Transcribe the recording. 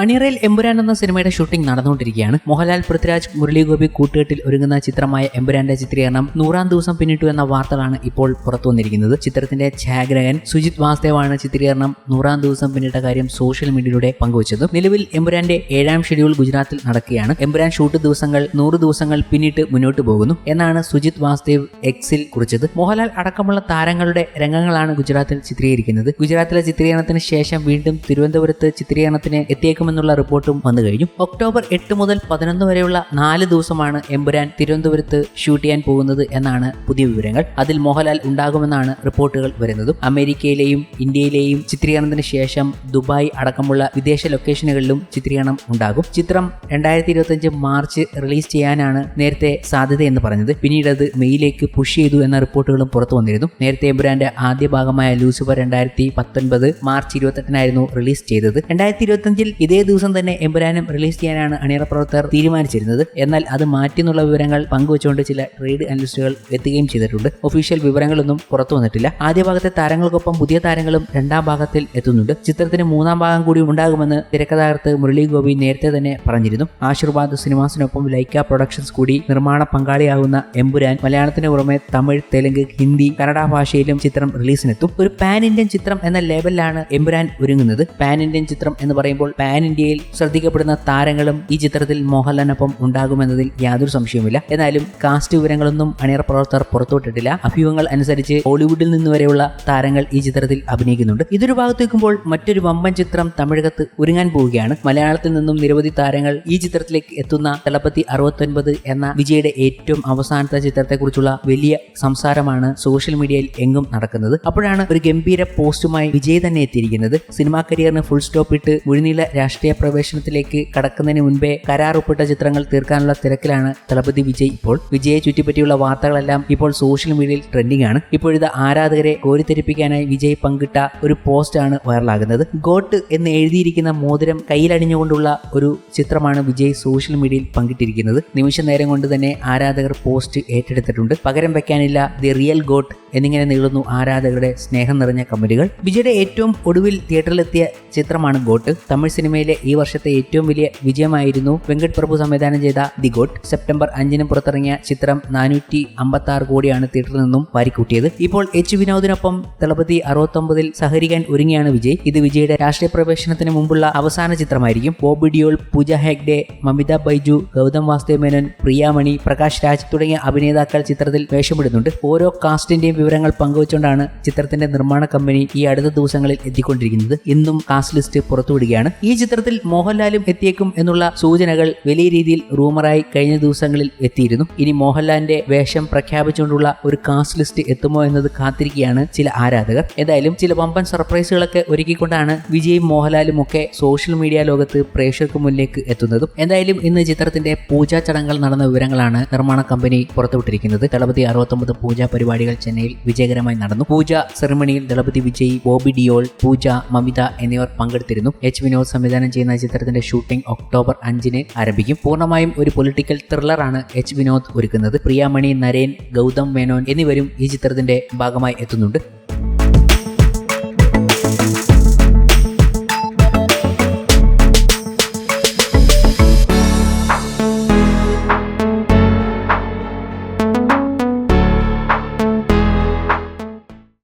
അണിയറയിൽ എമ്പുരാൻ എന്ന സിനിമയുടെ ഷൂട്ടിംഗ് നടന്നുകൊണ്ടിരിക്കുകയാണ്. മോഹൻലാൽ പൃഥ്വിരാജ് മുരളീഗോപി കൂട്ടുകെട്ടിൽ ഒരുങ്ങുന്ന ചിത്രമായ എമ്പുരാന്റെ ചിത്രീകരണം നൂറാം ദിവസം പിന്നിട്ടു എന്ന വാർത്തകളാണ് ഇപ്പോൾ പുറത്തു വന്നിരിക്കുന്നത്. ചിത്രത്തിന്റെ ഛായാഗ്രഹൻ സുജിത് വാസ്തേവാണ് ചിത്രീകരണം നൂറാം ദിവസം പിന്നിട്ട കാര്യം സോഷ്യൽ മീഡിയയിലൂടെ പങ്കുവച്ചത്. നിലവിൽ എമ്പുരാന്റെ ഏഴാം ഷെഡ്യൂൾ ഗുജറാത്തിൽ നടക്കുകയാണ്. എമ്പുരാൻ ഷൂട്ട് ദിവസങ്ങൾ നൂറ് ദിവസങ്ങൾ പിന്നിട്ട് മുന്നോട്ട് പോകുന്നു എന്നാണ് സുജിത് വാസ്തേവ് എക്സിൽ കുറിച്ചത്. മോഹൻലാൽ അടക്കമുള്ള താരങ്ങളുടെ രംഗങ്ങളാണ് ഗുജറാത്തിൽ ചിത്രീകരിക്കുന്നത്. ഗുജറാത്തിലെ ചിത്രീകരണത്തിന് ശേഷം വീണ്ടും തിരുവനന്തപുരത്ത് ചിത്രീകരണത്തിന് എത്തിയേക്കുമെന്നുള്ള റിപ്പോർട്ടും വന്നു കഴിഞ്ഞു. ഒക്ടോബർ എട്ട് മുതൽ പതിനൊന്ന് വരെയുള്ള നാല് ദിവസമാണ് എമ്പുരാൻ തിരുവനന്തപുരത്ത് ഷൂട്ട് ചെയ്യാൻ പോകുന്നത് എന്നാണ് പുതിയ വിവരങ്ങൾ. അതിൽ മോഹൻലാൽ ഉണ്ടാകുമെന്നാണ് റിപ്പോർട്ടുകൾ വരുന്നതും. അമേരിക്കയിലെയും ഇന്ത്യയിലെയും ചിത്രീകരണത്തിന് ശേഷം ദുബായ് അടക്കമുള്ള വിദേശ ലൊക്കേഷനുകളിലും ചിത്രീകരണം ഉണ്ടാകും. ചിത്രം രണ്ടായിരത്തി ഇരുപത്തിയഞ്ച് മാർച്ച് റിലീസ് ചെയ്യാനാണ് നേരത്തെ സാധ്യതയെന്ന് പറഞ്ഞത്. പിന്നീട് അത് മെയ്യിലേക്ക് പുഷ് ചെയ്തു എന്ന റിപ്പോർട്ടുകളും പുറത്തു വന്നിരുന്നു. നേരത്തെ എമ്പുരാന്റെ ആദ്യ ഭാഗമായ ലൂസിഫർ രണ്ടായിരത്തി പത്തൊൻപത് മാർച്ച് ഇരുപത്തെട്ടിനായിരുന്നു റിലീസ് ചെയ്തത്. രണ്ടായിരത്തി ഇരുപത്തിയഞ്ചിൽ ഇതേ ദിവസം തന്നെ എമ്പുരാനും റിലീസ് ചെയ്യാനാണ് അണിയറ പ്രവർത്തകർ തീരുമാനിച്ചിരുന്നത്. എന്നാൽ അത് മാറ്റിന്നുള്ള വിവരങ്ങൾ പങ്കുവച്ചുകൊണ്ട് ചില ട്രേഡ് അനലിസ്റ്റുകൾ എത്തുകയും ചെയ്തിട്ടുണ്ട്. ഒഫീഷ്യൽ വിവരങ്ങളൊന്നും പുറത്തു വന്നിട്ടില്ല. ആദ്യ ഭാഗത്തെ താരങ്ങൾക്കൊപ്പം പുതിയ താരങ്ങളും രണ്ടാം ഭാഗത്തിൽ എത്തുന്നുണ്ട്. ചിത്രത്തിന് മൂന്നാം ഭാഗം കൂടി ഉണ്ടാകുമെന്ന് തിരക്കഥാകൃത്ത് മുരളി ഗോപി നേരത്തെ തന്നെ പറഞ്ഞിരുന്നു. ആശീർവാദ് സിനിമാസിനൊപ്പം ലൈക്ക പ്രൊഡക്ഷൻസ് കൂടി നിർമ്മാണ പങ്കാളിയാകുന്ന എമ്പുരാൻ മലയാളത്തിന് പുറമെ തമിഴ് തെലുങ്ക് ഹിന്ദി കന്നഡ ഭാഷയിലും ചിത്രം റിലീസിനെത്തും. ഒരു പാൻ ഇന്ത്യൻ ചിത്രം എന്ന ലേബലിലാണ് എമ്പുരാൻ ഒരുങ്ങുന്നത്. പാൻ ഇന്ത്യൻ ചിത്രം എന്ന് പറയുമ്പോൾ പാൻ ഇന്ത്യയിൽ ശ്രദ്ധിക്കപ്പെടുന്ന താരങ്ങളും ഈ ചിത്രത്തിൽ മോഹൻലാലിനൊപ്പം ഉണ്ടാകുമെന്നതിൽ യാതൊരു സംശയവുമില്ല. എന്നാലും കാസ്റ്റ് വിവരങ്ങളൊന്നും അണിയർ പ്രവർത്തകർ പുറത്തുവിട്ടിട്ടില്ല. അഭ്യൂഹങ്ങൾ അനുസരിച്ച് ഹോളിവുഡിൽ നിന്ന് വരെയുള്ള താരങ്ങൾ ഈ ചിത്രത്തിൽ അഭിനയിക്കുന്നുണ്ട്. ഇതൊരു ഭാഗത്ത് നിൽക്കുമ്പോൾ മറ്റൊരു വമ്പൻ ചിത്രം തമിഴകത്ത് ഒരുങ്ങാൻ പോവുകയാണ്. മലയാളത്തിൽ നിന്നും നിരവധി താരങ്ങൾ ഈ ചിത്രത്തിലേക്ക് എത്തുന്ന തലപ്പത്തി അറുപത്തൊൻപത് എന്ന വിജയുടെ ഏറ്റവും അവസാനത്തെ ചിത്രത്തെക്കുറിച്ചുള്ള വലിയ സംസാരമാണ് സോഷ്യൽ മീഡിയയിൽ എങ്ങും നടക്കുന്നത്. അപ്പോഴാണ് ഒരു ഗംഭീര പോസ്റ്റുമായി വിജയ് തന്നെ എത്തിയിരിക്കുന്നത്. സിനിമാ കരിയറിന് ഫുൾ സ്റ്റോപ്പ് ഇട്ട് മുഴുനീള രാഷ്ട്രീയ പ്രവേശനത്തിലേക്ക് കടക്കുന്നതിന് മുൻപേ കരാർ ഒപ്പിട്ട ചിത്രങ്ങൾ തീർക്കാനുള്ള തിരക്കിലാണ് തലപതി വിജയ് ഇപ്പോൾ. വിജയെ ചുറ്റിപ്പറ്റിയുള്ള വാർത്തകളെല്ലാം ഇപ്പോൾ സോഷ്യൽ മീഡിയയിൽ ട്രെൻഡിംഗ് ആണ് ഇപ്പോഴത്തെ ആരാധകരെ കോരിത്തെരിപ്പിക്കാനായി വിജയ് പങ്കിട്ട ഒരു പോസ്റ്റ് ആണ് വൈറലാകുന്നത്. ഗോട്ട് എന്ന് എഴുതിയിരിക്കുന്ന മോതിരം കയ്യിലണിഞ്ഞുകൊണ്ടുള്ള ഒരു ചിത്രമാണ് വിജയ് സോഷ്യൽ മീഡിയയിൽ പങ്കിട്ടിരിക്കുന്നത്. നിമിഷ നേരം കൊണ്ട് തന്നെ ആരാധകർ പോസ്റ്റ് ഏറ്റെടുത്തിട്ടുണ്ട്. പകരം വെക്കാനില്ല ദി റിയൽ ഗോട്ട് എന്നിങ്ങനെ നീളുന്നു ആരാധകരുടെ സ്നേഹം നിറഞ്ഞ കമന്റുകൾ വിജയുടെ ഏറ്റവും ഒടുവിൽ തിയേറ്ററിലെത്തിയ ചിത്രമാണ് ഗോട്ട്. തമിഴ് സിനിമയിലെ ഈ വർഷത്തെ ഏറ്റവും വലിയ വിജയമായിരുന്നു വെങ്കട് പ്രഭു സംവിധാനം ചെയ്ത ദി ഗോട്ട്. സെപ്റ്റംബർ അഞ്ചിന് പുറത്തിറങ്ങിയ ചിത്രം നാനൂറ്റി അമ്പത്തി ആറ് കോടിയാണ് തിയേറ്ററിൽ നിന്നും വാരിക്കൂട്ടിയത്. ഇപ്പോൾ എച്ച് വിനോദിനൊപ്പം തളപതി അറുപത്തൊമ്പതിൽ സഹകരിക്കാൻ ഒരുങ്ങിയാണ് വിജയ്. ഇത് വിജയുടെ രാഷ്ട്രീയ പ്രവേശനത്തിന് മുമ്പുള്ള അവസാന ചിത്രമായിരിക്കും. ബോബി ഡിയോൾ പൂജ ഹെഗ്ഡെ മമിത ബൈജു ഗൗതം വാസ്തേ മേനോൻ പ്രിയാമണി പ്രകാശ് രാജ് തുടങ്ങിയ അഭിനേതാക്കൾ ചിത്രത്തിൽ വേഷമിടുന്നുണ്ട്. ഓരോ കാസ്റ്റിന്റെയും വിവരങ്ങൾ പങ്കുവച്ചുകൊണ്ടാണ് ചിത്രത്തിന്റെ നിർമ്മാണ കമ്പനി ഈ അടുത്ത ദിവസങ്ങളിൽ എത്തിക്കൊണ്ടിരിക്കുന്നത്. ഇന്നും കാസ്റ്റ് ലിസ്റ്റ് പുറത്തുവിടുകയാണ്. ഈ ചിത്രത്തിൽ മോഹൻലാലും എത്തിയേക്കും എന്നുള്ള സൂചനകൾ വലിയ രീതിയിൽ റൂമറായി കഴിഞ്ഞ ദിവസങ്ങളിൽ എത്തിയിരുന്നു. ഇനി മോഹൻലാലിന്റെ വേഷം പ്രഖ്യാപിച്ചുകൊണ്ടുള്ള ഒരു കാസ്റ്റ് ലിസ്റ്റ് എത്തുമോ എന്നത് കാത്തിരിക്കുകയാണ് ചില ആരാധകർ. എന്തായാലും ചില വമ്പൻ സർപ്രൈസുകളൊക്കെ ഒരുക്കിക്കൊണ്ടാണ് വിജയും മോഹൻലാലും ഒക്കെ സോഷ്യൽ മീഡിയ ലോകത്ത് പ്രേക്ഷകർക്ക് മുന്നിലേക്ക് എത്തുന്നതും. എന്തായാലും ഇന്ന് ചിത്രത്തിന്റെ പൂജാ ചടങ്ങുകൾ നടന്ന വിവരങ്ങളാണ് നിർമ്മാണ കമ്പനി പുറത്തുവിട്ടിരിക്കുന്നത്. ദളപതി അറുപത്തൊമ്പത് പൂജാ പരിപാടികൾ ചെന്നൈയിൽ വിജയകരമായി നടന്നു. പൂജ സെറിമണിയിൽ ദളപതി വിജയ് ബോബി ഡിയോൾ പൂജ മമിത എന്നിവർ പങ്കെടുത്തിരുന്നു. എച്ച് വിനോദ് സംവിധാനം ചെയ്യുന്ന ചിത്രത്തിന്റെ ഷൂട്ടിംഗ് ഒക്ടോബർ അഞ്ചിന് ആരംഭിക്കും. പൂർണമായും ഒരു പൊളിറ്റിക്കൽ ത്രില്ലറാണ് എച്ച് വിനോദ് ഒരുക്കുന്നത്. പ്രിയാമണി നരേൻ ഗൗതം മേനോൻ എന്നിവരും ഈ ചിത്രത്തിന്റെ ഭാഗമായി എത്തുന്നുണ്ട്.